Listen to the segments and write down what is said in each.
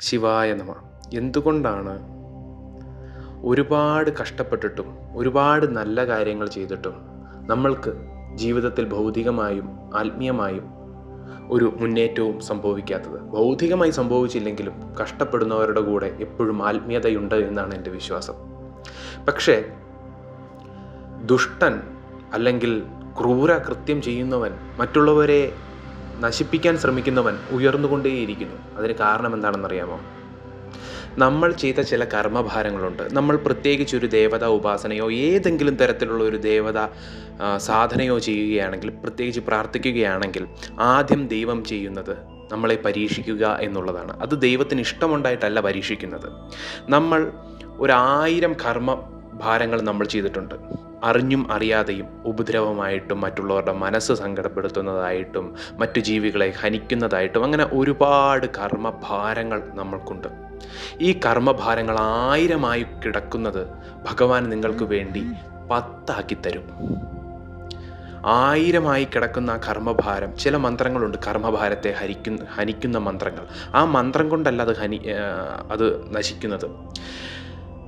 ശിവായ നമ. എന്തുകൊണ്ടാണ് ഒരുപാട് കഷ്ടപ്പെട്ടിട്ടും ഒരുപാട് നല്ല കാര്യങ്ങൾ ചെയ്തിട്ടും നമ്മൾക്ക് ജീവിതത്തിൽ ഭൗതികമായും ആത്മീയമായും ഒരു മുന്നേറ്റവും സംഭവിക്കാത്തത്? ഭൗതികമായി സംഭവിച്ചില്ലെങ്കിലും കഷ്ടപ്പെടുന്നവരുടെ കൂടെ എപ്പോഴും ആത്മീയതയുണ്ട് എന്നാണ് എന്റെ വിശ്വാസം. പക്ഷേ ദുഷ്ടൻ അല്ലെങ്കിൽ ക്രൂര കൃത്യം ചെയ്യുന്നവൻ മറ്റുള്ളവരെ നശിപ്പിക്കാൻ ശ്രമിക്കുന്നവൻ ഉയർന്നുകൊണ്ടേയിരിക്കുന്നു. അതിന് കാരണം എന്താണെന്നറിയാമോ? നമ്മൾ ചെയ്ത ചില കർമ്മഭാരങ്ങളുണ്ട്. നമ്മൾ പ്രത്യേകിച്ച് ഒരു ദേവത ഉപാസനയോ ഏതെങ്കിലും തരത്തിലുള്ള ഒരു ദേവത സാധനയോ ചെയ്യുകയാണെങ്കിൽ പ്രത്യേകിച്ച് പ്രാർത്ഥിക്കുകയാണെങ്കിൽ ആദ്യം ദൈവം ചെയ്യുന്നത് നമ്മളെ പരീക്ഷിക്കുക എന്നുള്ളതാണ്. അത് ദൈവത്തിന് ഇഷ്ടമുണ്ടായിട്ടല്ല പരീക്ഷിക്കുന്നത്. നമ്മൾ ഒരായിരം കർമ്മ ഭാരങ്ങൾ നമ്മൾ ചെയ്തിട്ടുണ്ട്. അറിഞ്ഞും അറിയാതെയും ഉപദ്രവമായിട്ടും മറ്റുള്ളവരുടെ മനസ്സ് സങ്കടപ്പെടുത്തുന്നതായിട്ടും മറ്റു ജീവികളെ ഹനിക്കുന്നതായിട്ടും അങ്ങനെ ഒരുപാട് കർമ്മഭാരങ്ങൾ നമ്മൾക്കുണ്ട്. ഈ കർമ്മഭാരങ്ങൾ ആയിരമായി കിടക്കുന്നത് ഭഗവാൻ നിങ്ങൾക്ക് വേണ്ടി പത്താക്കി തരും. ആയിരമായി കിടക്കുന്ന കർമ്മഭാരം ചില മന്ത്രങ്ങളുണ്ട് കർമ്മഭാരത്തെ ഹരിക്കുന്ന ഹനിക്കുന്ന മന്ത്രങ്ങൾ. ആ മന്ത്രം കൊണ്ടല്ല അത് ഹനി അത് നശിക്കുന്നത്.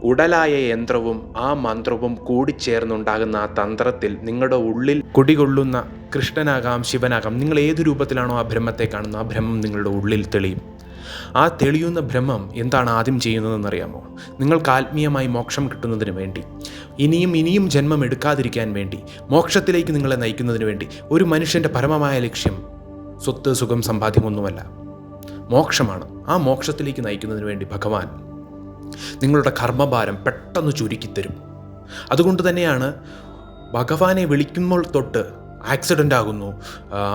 ഉടലായ യന്ത്രവും ആ മന്ത്രവും കൂടിച്ചേർന്നുണ്ടാകുന്ന ആ തന്ത്രത്തിൽ നിങ്ങളുടെ ഉള്ളിൽ കുടികൊള്ളുന്ന കൃഷ്ണനാകാം ശിവനാകാം. നിങ്ങൾ ഏത് രൂപത്തിലാണോ ആ ബ്രഹ്മത്തെ കാണുന്നത് ആ ബ്രഹ്മം നിങ്ങളുടെ ഉള്ളിൽ തെളിയും. ആ തെളിയുന്ന ബ്രഹ്മം എന്താണ് ആദ്യം ചെയ്യുന്നതെന്നറിയാമോ? നിങ്ങൾക്ക് ആത്മീയമായി മോക്ഷം കിട്ടുന്നതിന് വേണ്ടി ഇനിയും ഇനിയും ജന്മം എടുക്കാതിരിക്കാൻ വേണ്ടി മോക്ഷത്തിലേക്ക് നിങ്ങളെ നയിക്കുന്നതിന് വേണ്ടി ഒരു മനുഷ്യന്റെ പരമമായ ലക്ഷ്യം സ്വത്ത് സുഖം സമ്പാദ്യമൊന്നുമല്ല മോക്ഷമാണ്. ആ മോക്ഷത്തിലേക്ക് നയിക്കുന്നതിന് വേണ്ടി ഭഗവാൻ നിങ്ങളുടെ കർമ്മഭാരം പെട്ടെന്ന് ചുരുക്കിത്തരും. അതുകൊണ്ട് തന്നെയാണ് ഭഗവാനെ വിളിക്കുമ്പോൾ തൊട്ട് ആക്സിഡന്റ് ആകുന്നു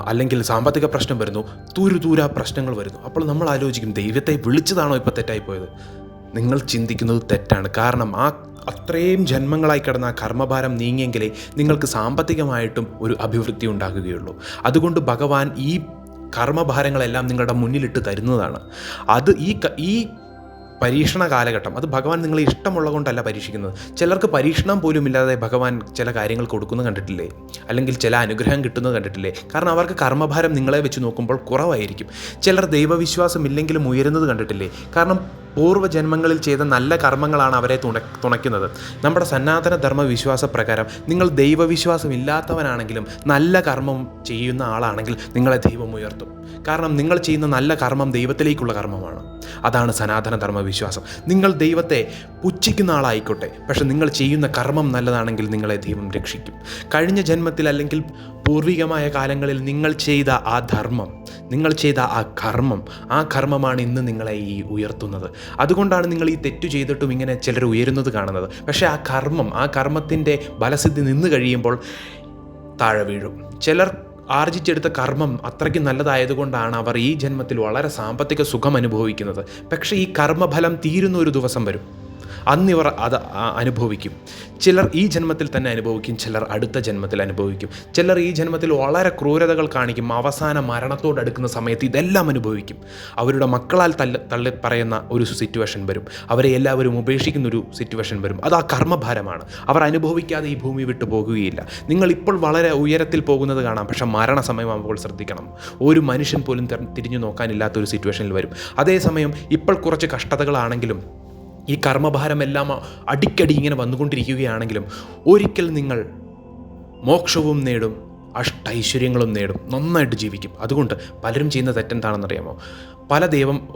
അല്ലെങ്കിൽ സാമ്പത്തിക പ്രശ്നം വരുന്നു തൂരു തൂരാ പ്രശ്നങ്ങൾ വരുന്നു. അപ്പോൾ നമ്മൾ ആലോചിക്കും ദൈവത്തെ വിളിച്ചതാണോ ഇപ്പോൾ തെറ്റായിപ്പോയത് നിങ്ങൾ ചിന്തിക്കുന്നത് തെറ്റാണ്. കാരണം ആ അത്രയും ജന്മങ്ങളായി കിടന്ന കർമ്മഭാരം നീങ്ങിയെങ്കിലേ നിങ്ങൾക്ക് സാമ്പത്തികമായിട്ടും ഒരു അഭിവൃദ്ധി ഉണ്ടാകുകയുള്ളൂ. അതുകൊണ്ട് ഭഗവാൻ ഈ കർമ്മഭാരങ്ങളെല്ലാം നിങ്ങളുടെ മുന്നിലിട്ട് തരുന്നതാണ്. അത് ഈ ഈ പരീക്ഷണ കാലഘട്ടം. അത് ഭഗവാൻ നിങ്ങളെ ഇഷ്ടമുള്ള കൊണ്ടല്ല പരീക്ഷിക്കുന്നത്. ചിലർക്ക് പരീക്ഷണം പോലും ഇല്ലാതെ ഭഗവാൻ ചില കാര്യങ്ങൾ കൊടുക്കുന്നത് കണ്ടിട്ടില്ലേ? അല്ലെങ്കിൽ ചില അനുഗ്രഹം കിട്ടുന്നത് കണ്ടിട്ടില്ലേ? കാരണം അവർക്ക് കർമ്മഭാരം നിങ്ങളെ വെച്ച് നോക്കുമ്പോൾ കുറവായിരിക്കും. ചിലർ ദൈവവിശ്വാസം ഇല്ലെങ്കിലും ഉയരുന്നത് കണ്ടിട്ടില്ലേ? കാരണം പൂർവജന്മങ്ങളിൽ ചെയ്ത നല്ല കർമ്മങ്ങളാണ് അവരെ തുണ തുണയ്ക്കുന്നത്. നമ്മുടെ സനാതന ധർമ്മ വിശ്വാസ പ്രകാരം നിങ്ങൾ ദൈവവിശ്വാസം ഇല്ലാത്തവനാണെങ്കിലും നല്ല കർമ്മം ചെയ്യുന്ന ആളാണെങ്കിൽ നിങ്ങളെ ദൈവം ഉയർത്തും. കാരണം നിങ്ങൾ ചെയ്യുന്ന നല്ല കർമ്മം ദൈവത്തിലേക്കുള്ള കർമ്മമാണ്. അതാണ് സനാതന ധർമ്മ വിശ്വാസം നിങ്ങൾ ദൈവത്തെ പുച്ഛിക്കുന്ന ആളായിക്കോട്ടെ. പക്ഷെ നിങ്ങൾ ചെയ്യുന്ന കർമ്മം നല്ലതാണെങ്കിൽ നിങ്ങളെ ദൈവം രക്ഷിക്കും. കഴിഞ്ഞ ജന്മത്തിൽ അല്ലെങ്കിൽ പൂർവികമായ കാലങ്ങളിൽ നിങ്ങൾ ചെയ്ത ആ ധർമ്മം നിങ്ങൾ ചെയ്ത ആ കർമ്മം ആ കർമ്മമാണ് ഇന്ന് നിങ്ങളെ ഈ ഉയർത്തുന്നത്. അതുകൊണ്ടാണ് നിങ്ങൾ ഈ തെറ്റു ചെയ്തിട്ടും ഇങ്ങനെ ചിലർ ഉയരുന്നത് കാണുന്നത്. പക്ഷേ ആ കർമ്മം ആ കർമ്മത്തിന്റെ ബലസിദ്ധി നിന്ന് കഴിയുമ്പോൾ താഴെ വീഴും. ചിലർ ആർജിച്ചെടുത്ത കർമ്മം അത്രയ്ക്ക് നല്ലതായതുകൊണ്ടാണ് അവർ ഈ ജന്മത്തിൽ വളരെ സാമ്പത്തിക സുഖം അനുഭവിക്കുന്നത്. പക്ഷേ ഈ കർമ്മഫലം തീരുന്ന ഒരു ദിവസം വരും. അന്നിവർ അത് അനുഭവിക്കും. ചിലർ ഈ ജന്മത്തിൽ തന്നെ അനുഭവിക്കും ചിലർ അടുത്ത ജന്മത്തിൽ അനുഭവിക്കും. ചിലർ ഈ ജന്മത്തിൽ വളരെ ക്രൂരതകൾ കാണിക്കും അവസാന മരണത്തോടടുക്കുന്ന സമയത്ത് ഇതെല്ലാം അനുഭവിക്കും. അവരുടെ മക്കളാൽ തള്ളി തള്ളി പറയുന്ന ഒരു സിറ്റുവേഷൻ വരും. അവരെ എല്ലാവരും ഉപേക്ഷിക്കുന്ന ഒരു സിറ്റുവേഷൻ വരും. അത് ആ കർമ്മഭാരമാണ്. അവർ അനുഭവിക്കാതെ ഈ ഭൂമി വിട്ടു പോകുകയില്ല. നിങ്ങൾ ഇപ്പോൾ വളരെ ഉയരത്തിൽ പോകുന്നത് കാണാം. പക്ഷേ മരണസമയമാകുമ്പോൾ ശ്രദ്ധിക്കണം. ഒരു മനുഷ്യൻ പോലും തിര- തിരിഞ്ഞു നോക്കാനില്ലാത്ത ഒരു സിറ്റുവേഷനിൽ വരും. അതേസമയം ഇപ്പോൾ കുറച്ച് കഷ്ടതകളാണെങ്കിലും ഈ കർമ്മഭാരമെല്ലാം അടിക്കടി ഇങ്ങനെ വന്നുകൊണ്ടിരിക്കുകയാണെങ്കിലും ഒരിക്കൽ നിങ്ങൾ മോക്ഷവും നേടും അഷ്ടൈശ്വര്യങ്ങളും നേടും നന്നായിട്ട് ജീവിക്കും. അതുകൊണ്ട് പലരും ചെയ്യുന്ന തെറ്റെന്താണെന്നറിയാമോ? പല ദൈവം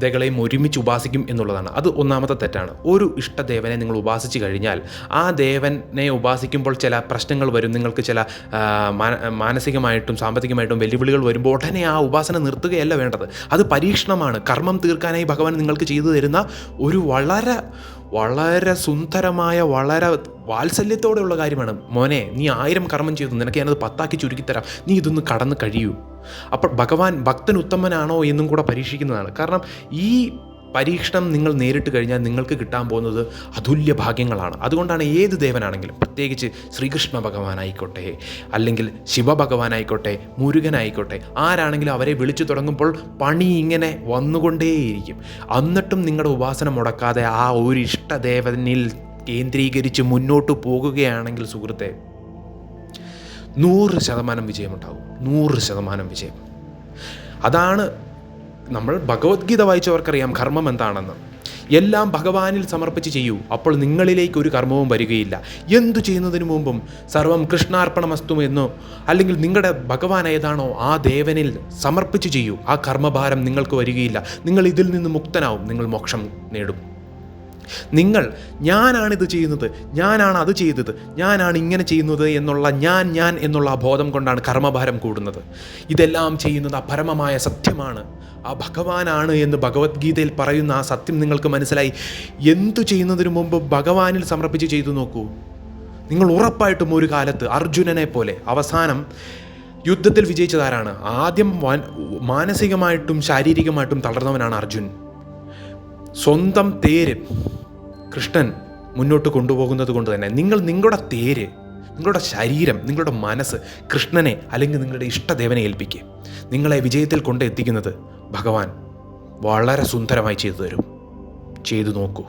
ദേവകളെയും ഒരുമിച്ച് ഉപാസിക്കും എന്നുള്ളതാണ്. അത് ഒന്നാമത്തെ തെറ്റാണ്. ഒരു ഇഷ്ടദേവനെ നിങ്ങൾ ഉപാസിച്ച് കഴിഞ്ഞാൽ ആ ദേവനെ ഉപാസിക്കുമ്പോൾ ചില പ്രശ്നങ്ങൾ വരും. നിങ്ങൾക്ക് ചില മാനസികമായിട്ടും സാമ്പത്തികമായിട്ടും വെല്ലുവിളികൾ വരുമ്പോൾ ഉടനെ ആ ഉപാസന നിർത്തുകയല്ല വേണ്ടത്. അത് പരീക്ഷണമാണ്. കർമ്മം തീർക്കാനായി ഭഗവാൻ നിങ്ങൾക്ക് ചെയ്തു തരുന്ന ഒരു വളരെ വളരെ സുന്ദരമായ വളരെ വാത്സല്യത്തോടെയുള്ള കാര്യമാണ്. മോനെ നീ ആയിരം കർമ്മം ചെയ്തു. നിനക്ക് ഞാനത് പത്താക്കി ചുരുക്കിത്തരാം. നീ ഇതൊന്ന് കടന്ന് കഴിയൂ. അപ്പോൾ ഭഗവാൻ ഭക്തൻ ഉത്തമനാണോ എന്നും കൂടെ പരീക്ഷിക്കുന്നതാണ്. കാരണം ഈ പരീക്ഷണം നിങ്ങൾ നേരിട്ട് കഴിഞ്ഞാൽ നിങ്ങൾക്ക് കിട്ടാൻ പോകുന്നത് അതുല്യ ഭാഗ്യങ്ങളാണ്. അതുകൊണ്ടാണ് ഏത് ദേവനാണെങ്കിലും പ്രത്യേകിച്ച് ശ്രീകൃഷ്ണ ഭഗവാനായിക്കോട്ടെ അല്ലെങ്കിൽ ശിവഭഗവാനായിക്കോട്ടെ മുരുകനായിക്കോട്ടെ ആരാണെങ്കിലും അവരെ വിളിച്ചു തുടങ്ങുമ്പോൾ പണി ഇങ്ങനെ വന്നുകൊണ്ടേയിരിക്കും. എന്നിട്ടും നിങ്ങളുടെ ഉപാസന മുടക്കാതെ ആ ഒരു ഇഷ്ടദേവനിൽ കേന്ദ്രീകരിച്ച് മുന്നോട്ട് പോകുകയാണെങ്കിൽ സുഹൃത്തെ നൂറ് ശതമാനം വിജയമുണ്ടാകും. നൂറ് ശതമാനം വിജയം. അതാണ് നമ്മൾ ഭഗവത്ഗീത വായിച്ചവർക്കറിയാം കർമ്മം എന്താണെന്ന്. എല്ലാം ഭഗവാനിൽ സമർപ്പിച്ച് ചെയ്യൂ. അപ്പോൾ നിങ്ങളിലേക്ക് ഒരു കർമ്മവും വരികയില്ല. എന്തു ചെയ്യുന്നതിന് മുമ്പും സർവം കൃഷ്ണാർപ്പണമസ്തു എന്നോ അല്ലെങ്കിൽ നിങ്ങളുടെ ഭഗവാൻ ഏതാണോ ആ ദേവനിൽ സമർപ്പിച്ച് ചെയ്യൂ. ആ കർമ്മഭാരം നിങ്ങൾക്ക് വരികയില്ല. നിങ്ങൾ ഇതിൽ നിന്ന് മുക്തനാവും. നിങ്ങൾ മോക്ഷം നേടും. നിങ്ങൾ ഞാനാണിത് ചെയ്യുന്നത് ഞാനാണ് അത് ചെയ്തത് ഞാനാണ് ഇങ്ങനെ ചെയ്യുന്നത് എന്നുള്ള ഞാൻ ഞാൻ എന്നുള്ള ബോധം കൊണ്ടാണ് കർമ്മഭാരം കൂടുന്നത്. ഇതെല്ലാം ചെയ്യുന്നത് ആ പരമമായ സത്യമാണ്. ആ ഭഗവാനാണ് എന്ന് ഭഗവത്ഗീതയിൽ പറയുന്ന ആ സത്യം നിങ്ങൾക്ക് മനസ്സിലായി. എന്തു ചെയ്യുന്നതിന് മുമ്പ് ഭഗവാനിൽ സമർപ്പിച്ച് ചെയ്തു നോക്കൂ. നിങ്ങൾ ഉറപ്പായിട്ടും ഒരു കാലത്ത് അർജുനനെ പോലെ അവസാനം യുദ്ധത്തിൽ വിജയിച്ചതാരാണ്? ആദ്യം മാനസികമായിട്ടും ശാരീരികമായിട്ടും തളർന്നവനാണ് അർജുൻ. സ്വന്തം തേര് കൃഷ്ണൻ മുന്നോട്ട് കൊണ്ടുപോകുന്നത് കൊണ്ട് തന്നെ. നിങ്ങൾ നിങ്ങളുടെ തേര് നിങ്ങളുടെ ശരീരം നിങ്ങളുടെ മനസ്സ് കൃഷ്ണനെ അല്ലെങ്കിൽ നിങ്ങളുടെ ഇഷ്ടദേവനെ ഏൽപ്പിക്കുക നിങ്ങളെ വിജയത്തിൽ കൊണ്ടെത്തിക്കുന്നത് ഭഗവാൻ വളരെ സുന്ദരമായി ചെയ്തു തരും. ചെയ്തു നോക്കൂ.